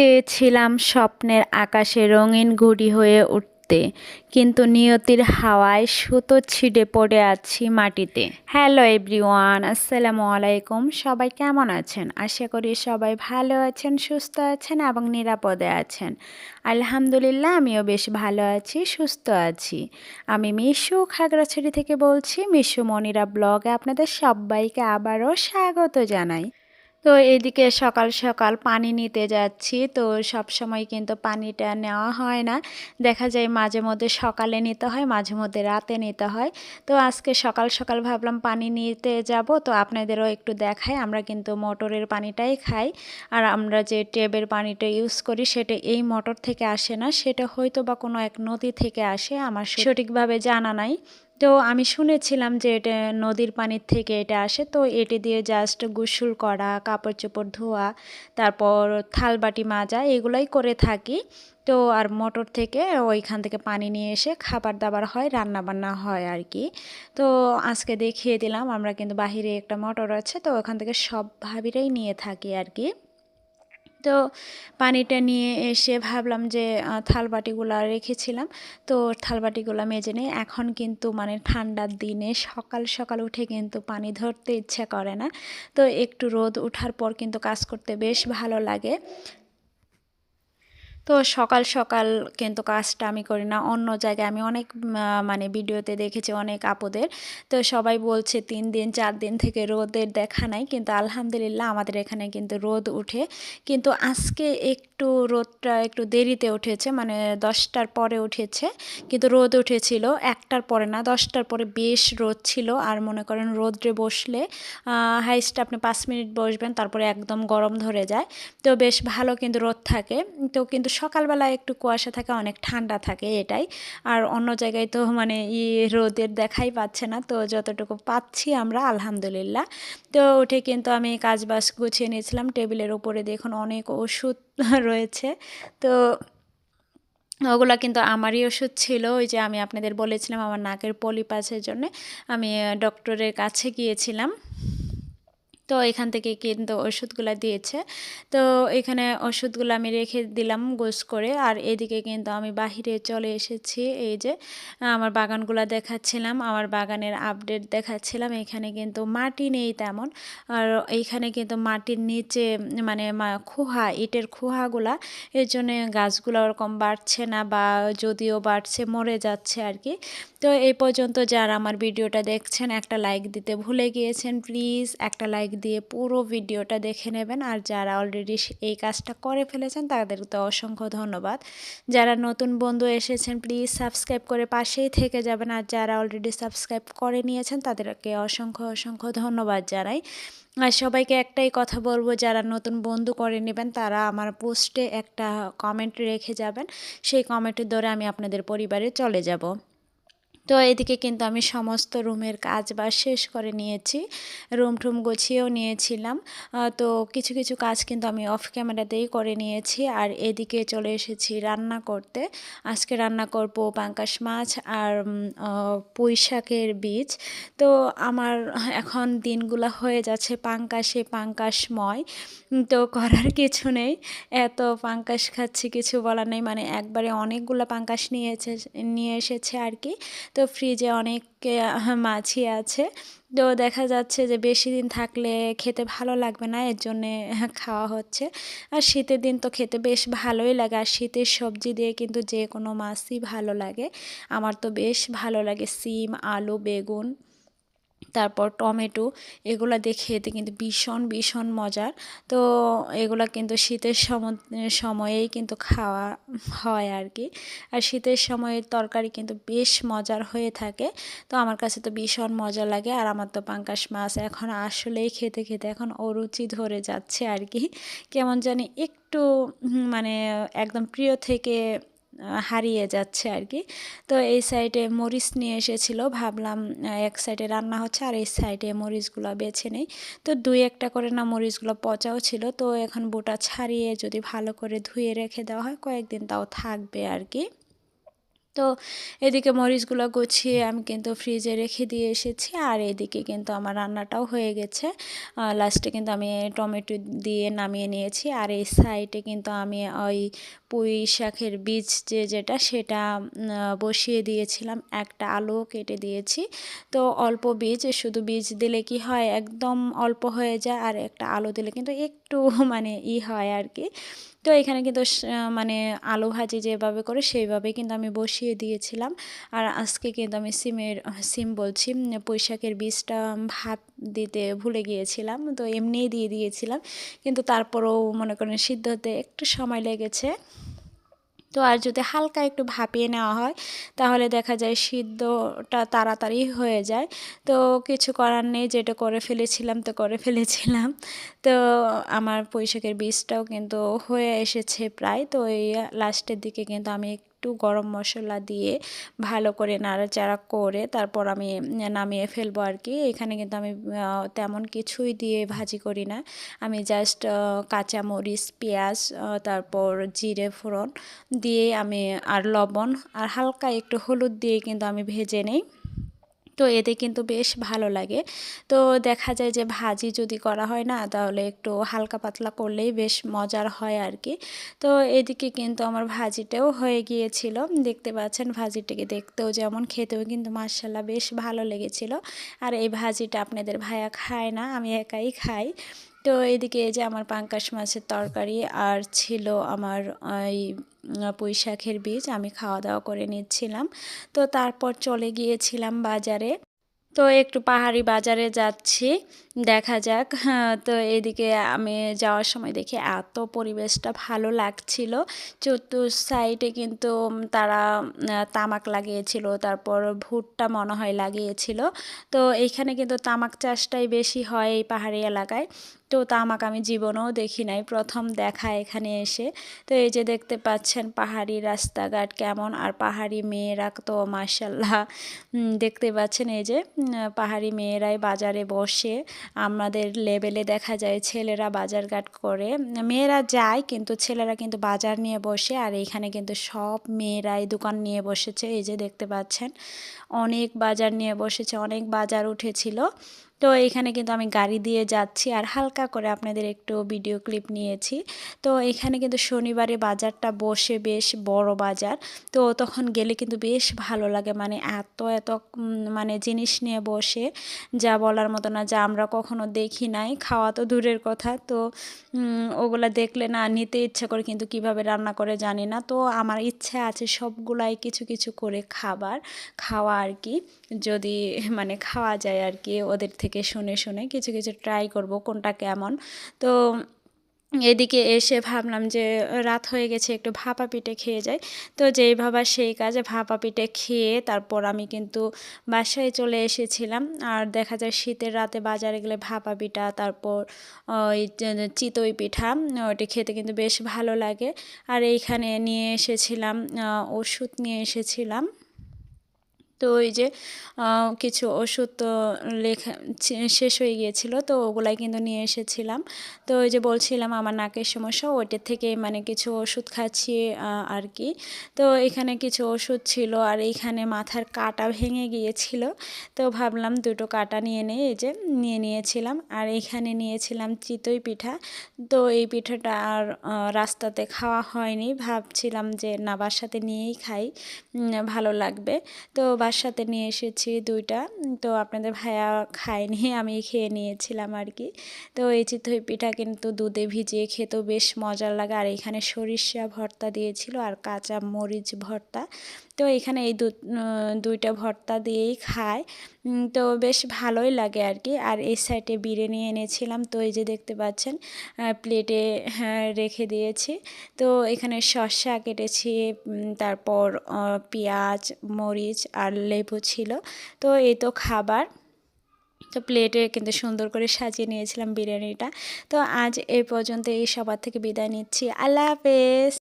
চেয়েছিলাম স্বপ্নের আকাশে রঙিন ঘুড়ি হয়ে উঠতে, কিন্তু নিয়তির হাওয়ায় সুতো ছিঁড়ে পড়ে আছি মাটিতে। হ্যালো এভরিওয়ান, আসসালামু আলাইকুম। সবাই কেমন আছেন? আশা করি সবাই ভালো আছেন, সুস্থ আছেন এবং নিরাপদে আছেন। আলহামদুলিল্লাহ, আমিও বেশ ভালো আছি, সুস্থ আছি। আমি মিশু খাগড়াছড়ি থেকে বলছি, মিশু মনিরা ব্লগে আপনাদের সবাইকে আবারও স্বাগত জানাই। তো এদিকে সকাল সকাল পানি নিতে যাচ্ছি। তো সব সময় কিন্তু পানিটা নেওয়া হয় না। দেখা যায় মাঝে মধ্যে সকালে নিতে হয়, মাঝে মধ্যে রাতে নিতে হয়। তো আজকে সকাল সকাল ভাবলাম পানি নিতে যাব। তো আপনাদেরও একটু দেখাই, আমরা কিন্তু মোটরের পানিটাই খাই। আর আমরা যে টেবের পানিটা ইউজ করি, সেটা এই মোটর থেকে আসে না। সেটা হয়তো বা কোনো এক নদী থেকে আসে, আমার সঠিকভাবে জানা নাই। তো আমি শুনেছিলাম যে এটা নদীর পানির থেকে এটা আসে। তো এটি দিয়ে জাস্ট গোসল করা কাপড় চোপড় ধোয়া, তারপর থালবাটি মাজা, এগুলাই করে থাকি। তো আর মোটর থেকে ওইখান থেকে পানি নিয়ে এসে খাবার দাবার হয় রান্না বান্না হয় আর কি। তো আজকে দেখিয়ে দিলাম, আমরা কিন্তু বাহিরে একটা মোটর আছে, তো ওখান থেকে সব ভাবিরাই নিয়ে থাকি আর কি। তো পানিটা নিয়ে এসে ভাবলাম যে থালবাটিগুলো রেখেছিলাম। তো থালবাটিগুলো মেজে নেই এখন কিন্তু মানে ঠান্ডার দিনে সকাল সকাল উঠে কিন্তু পানি ধরতে ইচ্ছা করে না। তো একটু রোদ ওঠার পর কিন্তু কাজ করতে বেশ ভালো লাগে। তো সকাল সকাল কিন্তু কাজটা আমি করি না। অন্য জায়গায় আমি অনেক মানে ভিডিওতে দেখেছি অনেক আপদের। তো সবাই বলছে তিন দিন, চার দিন থেকে রোদের দেখা নাই। কিন্তু আলহামদুলিল্লাহ আমাদের এখানে কিন্তু রোদ উঠে। কিন্তু আজকে একটু রোদটা একটু দেরিতে উঠেছে মানে দশটার পরে উঠেছে। কিন্তু রোদ উঠেছিল, একটার পরে না, দশটার পরে বেশ রোদ ছিল। আর মনে করেন রোদ্রে বসলে হাইস্ট আপনি পাঁচ মিনিট বসবেন, তারপরে একদম গরম ধরে যায়। তো বেশ ভালো কিন্তু রোদ থাকে। তো কিন্তু সকালবেলা একটু কুয়াশা থাকে, অনেক ঠান্ডা থাকে এটাই। আর অন্য জায়গায় তো মানে ই রোদের দেখাই পাচ্ছে না, তো যতটুকু পাচ্ছি আমরা, আলহামদুলিল্লাহ। তো উঠে কিন্তু আমি কাজ বাস গুছিয়ে নিয়েছিলাম, টেবিলের উপরে দেখুন অনেক ওষুধ রয়েছে। তো ওগুলো কিন্তু আমারই ওষুধ ছিল, ওই যে আমি আপনাদের বলেছিলাম আমার নাকের পলিপাসের জন্য। আমি ডক্টরের কাছে গিয়েছিলাম। তো এখান থেকে কিন্তু ওষুধগুলো দিয়েছে। তো এখানে ওষুধগুলো আমি রেখে দিলাম গোস করে। আর এদিকে কিন্তু আমি বাহিরে চলে এসেছি। এই যে, আমার বাগানগুলো দেখাচ্ছিলাম, আমার বাগানের আপডেট দেখাচ্ছিলাম। এখানে কিন্তু মাটি নেই তেমন। আর এইখানে কিন্তু মাটির নিচে মানে খোহা, ইটের খোহাগুলা, এর জন্যে গাছগুলো ওরকম বাড়ছে না বা যদিও বাড়ছে, মরে যাচ্ছে আর কি। তো এই পর্যন্ত যারা আমার ভিডিওটা দেখছেন, একটা লাইক দিতে ভুলে গিয়েছেন প্লিজ একটা লাইক দিয়ে পুরো ভিডিওটা দেখে নেবেন। আর যারা অলরেডি এই কাজটা করে ফেলেছেন তাদের তো অসংখ্য ধন্যবাদ। যারা নতুন বন্ধু এসেছেন প্লিজ সাবস্ক্রাইব করে পাশেই থেকে যাবেন। আর যারা অলরেডি সাবস্ক্রাইব করে নিয়েছেন, তাদেরকে অসংখ্য অসংখ্য ধন্যবাদ জানাই। আর সবাইকে একটাই কথা বলব, যারা নতুন বন্ধু করে নেবেন, তারা আমার পোস্টে একটা কমেন্ট রেখে যাবেন। সেই কমেন্টের ধরে আমি আপনাদের পরিবারে চলে যাব। তো এদিকে কিন্তু আমি সমস্ত রুমের কাজ বা শেষ করে নিয়েছি। রুম টুম গুছিয়েও নিয়েছিলাম। তো কিছু কিছু কাজ কিন্তু আমি অফ ক্যামেরাতেই করে নিয়েছি। আর এদিকে চলে এসেছি রান্না করতে। আজকে রান্না করব পাঙ্কাশ মাছ আর পুঁই শাকের বীজ। তো আমার এখন দিনগুলো হয়ে যাচ্ছে পাঙ্কাশে পাঙ্কাশময়। তো করার কিছু নেই। এত পাঙ্কাশ খাচ্ছি, কিছু বলার নেই। মানে একবারে অনেকগুলো পাঙ্কাশ নিয়েছে, নিয়ে এসেছে আর কি। তো ফ্রিজে অনেক মাছই আছে। তো দেখা যাচ্ছে যে বেশি দিন থাকলে খেতে ভালো লাগবে না, এর জন্যে খাওয়া হচ্ছে। আর শীতের দিন তো খেতে বেশ ভালোই লাগে, আর শীতের সবজি দিয়ে কিন্তু যে কোনো মাছই ভালো লাগে। আমার তো বেশ ভালো লাগে, সিম, আলু, বেগুন। তারপর টমেটো এগুলো দেখে খেতে কিন্তু ভীষণ ভীষণ মজার। তো এগুলো কিন্তু শীতের সময়েই কিন্তু খাওয়া হয় আর কি আর শীতের সময়ের তরকারি কিন্তু বেশ মজার হয়ে থাকে। তো আমার কাছে তো ভীষণ মজা লাগে। আর আমার তো পাঙ্কাশ মাছ এখন আসলেই খেতে খেতে এখন অরুচি ধরে যাচ্ছে আর কি কেমন জানি একটু মানে একদম প্রিয় থেকে হারিয়ে যাচ্ছে আর কি তো এই সাইডে মরিচ নিয়ে এসেছিল, ভাবলাম এক সাইডে রান্না হচ্ছে আর এই সাইডে মরিচগুলো বেছে নেই। তো দুই একটা করে না মরিচগুলো পচাও ছিল, তো এখন বোটা ছাড়িয়ে যদি ভালো করে ধুয়ে রেখে দেওয়া হয়, কয়েকদিন তাও থাকবে আর কি তো এদিকে মরিচগুলো গুছিয়ে আমি কিন্তু ফ্রিজে রেখে দিয়ে এসেছি। আর এদিকে কিন্তু আমার রান্নাটাও হয়ে গেছে। লাস্টে কিন্তু আমি টমেটো দিয়ে নামিয়ে নিয়েছি। আর এই সাইডে কিন্তু আমি ওই পুঁই শাকের বীজ যে যেটা, সেটা বসিয়ে দিয়েছিলাম। একটা আলু কেটে দিয়েছি। তো অল্প বীজ, শুধু বীজ দিলে কি হয়? একদম অল্প হয়ে যায়। আর একটা আলু দিলে কিন্তু একটু মানে ই হয় আর কি। তো এখানে কিন্তু মানে আলু ভাজি যেভাবে করে সেইভাবে কিন্তু আমি বসিয়ে দিয়েছিলাম। আর আজকে কিন্তু আমি সিমের, সিম বলছি পুঁইশাকের বীজটা ভাত দিতে ভুলে গিয়েছিলাম, তো এমনিই দিয়ে দিয়েছিলাম। কিন্তু তারপরেও মনে করেন সিদ্ধ হতে একটু সময় লেগেছে। তো আর যদি হালকা একটু ভাপিয়ে নেওয়া হয়, তাহলে দেখা যায় সিদ্ধটা তাড়াতাড়ি হয়ে যায়। তো কিছু করার নেই, যেটা করে ফেলেছিলাম তো করে ফেলেছিলাম। তো আমার পুঁইশাকের বীজটাও কিন্তু হয়ে এসেছে প্রায়। তো এই লাস্টের দিকে কিন্তু আমি একটু গরম মশলা দিয়ে ভালো করে নাড়াচাড়া করে তারপর আমি নামিয়ে ফেলব আর কি। এখানে কিন্তু আমি তেমন কিছুই দিয়ে ভাজি করি না। আমি জাস্ট কাঁচামরিচ, পেঁয়াজ তারপর জিরে, ফোড়ন দিয়ে আমি আর লবণ আর হালকা একটু হলুদ দিয়ে কিন্তু আমি ভেজে নেই। তো এতে কিন্তু বেশ ভালো লাগে। তো দেখা যায় যে ভাজি যদি করা হয় না, তাহলে একটু হালকা পাতলা করলেই বেশ মজার হয় আর কি তো এদিকে কিন্তু আমার ভাজিটাও হয়ে গিয়েছিল। দেখতে পাচ্ছেন ভাজিটিকে দেখতেও যেমন খেতেও কিন্তু মার্শাল্লাহ বেশ ভালো লেগেছিল। আর এই ভাজিটা আপনাদের ভাইয়া খায় না, আমি একাই খাই। তো এদিকে এই যে আমার পাঙ্কাশ মাছের তরকারি আর ছিল আমার ওই পুঁই শাকের বীজ আমি খাওয়া দাওয়া করে নিচ্ছিলাম। তো তারপর চলে গিয়েছিলাম বাজারে। তো একটু পাহাড়ি বাজারে যাচ্ছি দেখা যাক। হ্যাঁ, তো এদিকে আমি যাওয়ার সময় দেখি এত পরিবেশটা ভালো লাগছিল। চতুর সাইডে কিন্তু তারা তামাক লাগিয়েছিল তারপর ভুট্টা মনে হয় লাগিয়েছিল। তো এইখানে কিন্তু তামাক চাষটাই বেশি হয় এই পাহাড়ি এলাকায়। তো তামাক আমি জীবনেও দেখি নাই। প্রথম দেখা এখানে এসে। তো এই যে দেখতে পাচ্ছেন পাহাড়ি রাস্তাঘাট কেমন, আর পাহাড়ি মেয়েরা তো মার্শাল্লাহ দেখতে পাচ্ছেন এই যে পাহাড়ি মেয়েরাই বাজারে বসে। আমাদের লেভেলে দেখা যায় ছেলেরা বাজারঘাট করে। মেয়েরা যায় কিন্তু ছেলেরা কিন্তু বাজার নিয়ে বসে, আর এখানে কিন্তু সব মেয়েরাই দোকান নিয়ে বসেছে। এই যে দেখতে পাচ্ছেন, অনেক বাজার নিয়ে বসেছে, অনেক বাজার উঠেছিল। তো এখানে কিন্তু আমি গাড়ি দিয়ে যাচ্ছি আর হালকা করে আপনাদের একটু ভিডিও ক্লিপ নিয়েছি। তো এখানে কিন্তু শনিবারে বাজারটা বসে বেশ বড় বাজার। তো তখন গেলে কিন্তু বেশ ভালো লাগে মানে এত এত মানে জিনিস নিয়ে বসে, যা বলার মতো না, যা আমরা কখনো দেখি নাই, খাওয়া তো দূরের কথা। তো ওগুলা দেখলে না নিতে ইচ্ছা করে কিন্তু কীভাবে রান্না করে জানি না। তো আমার ইচ্ছা আছে সবগুলাই কিছু কিছু করে খাবার, খাওয়া আর কি, যদি মানে খাওয়া যায় আর কি ওদের থেকে থেকে শুনে শুনে কিছু কিছু ট্রাই করব কোনটা কেমন। তো এদিকে এসে ভাবলাম যে রাত হয়ে গেছে, একটু ভাপা পিঠে খেয়ে যাই। তো যেই ভাবা সেই কাজে ভাপা পিঠে খেয়ে তারপর আমি কিন্তু বাসায় চলে এসেছিলাম। আর দেখা যায় শীতের রাতে বাজারে গেলে ভাপা পিঠা, তারপর ওই চিতই পিঠা ওটি খেতে কিন্তু বেশ ভালো লাগে। আর এইখানে নিয়ে এসেছিলাম ওষুধ নিয়ে এসেছিলাম। তো ওই যে কিছু ওষুধ তো লেখা শেষ হয়ে গিয়েছিল, তো ওগুলাই কিন্তু নিয়ে এসেছিলাম। তো ওই যে বলছিলাম আমার নাকের সমস্যা ওইটার থেকে মানে কিছু ওষুধ খাচ্ছি আর কি। তো এখানে কিছু ওষুধ ছিল, আর এইখানে মাথার কাটা ভেঙে গিয়েছিল। তো ভাবলাম দুটো কাটা নিয়ে নেই, এই যে নিয়ে নিয়েছিলাম। আর এখানে নিয়েছিলাম চিতই পিঠা। তো এই পিঠাটা আর রাস্তাতে খাওয়া হয়নি। ভাবছিলাম যে না, বাসাতে নিয়েই খাই ভালো লাগবে। তো বাসাতে নিয়ে এসেছি দুইটা। তো আপনাদের ভাইয়া খায়নি আমি খেয়ে নিয়েছিলাম আর কি। তো এই চিতই পিঠা কিন্তু দুধে ভিজিয়ে খেতেও বেশ মজার লাগে। আর এখানে সরিষা ভর্তা দিয়েছিল আর কাঁচা মরিচ ভর্তা। তো এখানে এই দুইটা ভর্তা দিয়েই খায়। তো বেশ ভালোই লাগে আর কি। আর এই সাইডে বিরিয়ানি এনেছিলাম তো এই যে দেখতে পাচ্ছেন প্লেটে হ্যাঁ, রেখে দিয়েছি। তো এখানে শসা কেটেছি তারপর পেঁয়াজ মরিচ আর লেবু ছিল। তো এই তো খাবার। তো প্লেটে কিন্তু সুন্দর করে সাজিয়ে নিয়েছিলাম বিরিয়ানিটা। তো আজ এই পর্যন্ত এই সবার থেকে বিদায় নিচ্ছি। আল্লাহ হাফেজ।